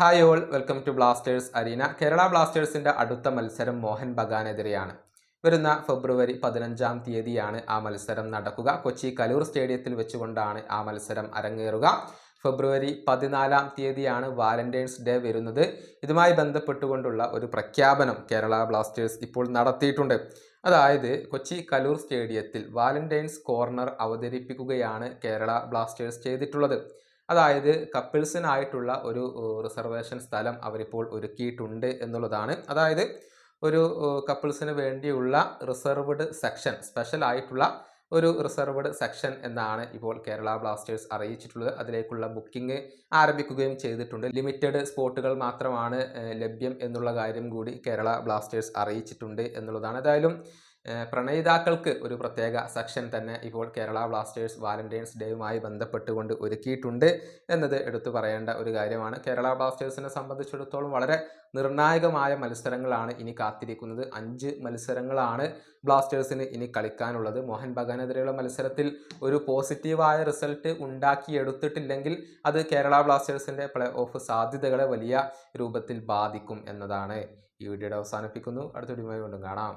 Hi all welcome to blasters arena Kerala ബ്ലാസ്റ്റേഴ്സിന്റെ അടുത്ത മത്സരം മോഹൻ ബഗാനെതിരെയാണ്. വരുന്ന ഫെബ്രുവരി പതിനഞ്ചാം തീയതിയാണ് ആ മത്സരം നടക്കുക. കൊച്ചി കലൂർ സ്റ്റേഡിയത്തിൽ വെച്ചുകൊണ്ടാണ് ആ മത്സരം അരങ്ങേറുക. ഫെബ്രുവരി പതിനാലാം തീയതിയാണ് വാലന്റൈൻസ് ഡേ വരുന്നത്. ഇതുമായി ബന്ധപ്പെട്ടുകൊണ്ടുള്ള ഒരു പ്രഖ്യാപനം കേരള ബ്ലാസ്റ്റേഴ്സ് ഇപ്പോൾ നടത്തിയിട്ടുണ്ട്. അതായത് കൊച്ചി കലൂർ സ്റ്റേഡിയത്തിൽ വാലന്റൈൻസ് കോർണർ അവതരിപ്പിക്കുകയാണ് കേരള ബ്ലാസ്റ്റേഴ്സ് ചെയ്തിട്ടുള്ളത്. അതായത് കപ്പിൾസിനായിട്ടുള്ള ഒരു റിസർവേഷൻ സ്ഥലം അവരിപ്പോൾ ഒരുക്കിയിട്ടുണ്ട് എന്നുള്ളതാണ്. അതായത് ഒരു കപ്പിൾസിന് വേണ്ടിയുള്ള റിസർവ്ഡ് സെക്ഷൻ സ്പെഷ്യൽ ആയിട്ടുള്ള ഒരു റിസർവ്ഡ് സെക്ഷൻ എന്നാണ് ഇപ്പോൾ കേരള ബ്ലാസ്റ്റേഴ്സ് അറിയിച്ചിട്ടുള്ളത്. അതിലേക്കുള്ള ബുക്കിംഗ് ആരംഭിക്കുകയും ചെയ്തിട്ടുണ്ട്. ലിമിറ്റഡ് സ്പോട്ടുകൾ മാത്രമാണ് ലഭ്യം എന്നുള്ള കാര്യം കൂടി കേരള ബ്ലാസ്റ്റേഴ്സ് അറിയിച്ചിട്ടുണ്ട് എന്നുള്ളതാണ്. ഏതായാലും പ്രണയിതാക്കൾക്ക് ഒരു പ്രത്യേക സെക്ഷൻ തന്നെ ഇപ്പോൾ കേരള ബ്ലാസ്റ്റേഴ്സ് വാലന്റൈൻസ് ഡേയുമായി ബന്ധപ്പെട്ടുകൊണ്ട് ഒരുക്കിയിട്ടുണ്ട് എന്നത് എടുത്തു പറയേണ്ട ഒരു കാര്യമാണ്. കേരള ബ്ലാസ്റ്റേഴ്സിനെ സംബന്ധിച്ചിടത്തോളം വളരെ നിർണായകമായ മത്സരങ്ങളാണ് ഇനി കാത്തിരിക്കുന്നത്. അഞ്ച് മത്സരങ്ങളാണ് ബ്ലാസ്റ്റേഴ്സിന് ഇനി കളിക്കാനുള്ളത്. മോഹൻ ബഗാനെതിരെയുള്ള മത്സരത്തിൽ ഒരു പോസിറ്റീവായ റിസൾട്ട് ഉണ്ടാക്കിയെടുത്തിട്ടില്ലെങ്കിൽ അത് കേരള ബ്ലാസ്റ്റേഴ്സിന്റെ പ്ലേ ഓഫ് സാധ്യതകളെ വലിയ രൂപത്തിൽ ബാധിക്കും എന്നതാണ് ഈ വീഡിയോയുടെ അവസാനിപ്പിക്കുന്നു. അടുത്ത വീഡിയോയുമായി വീണ്ടും കാണാം.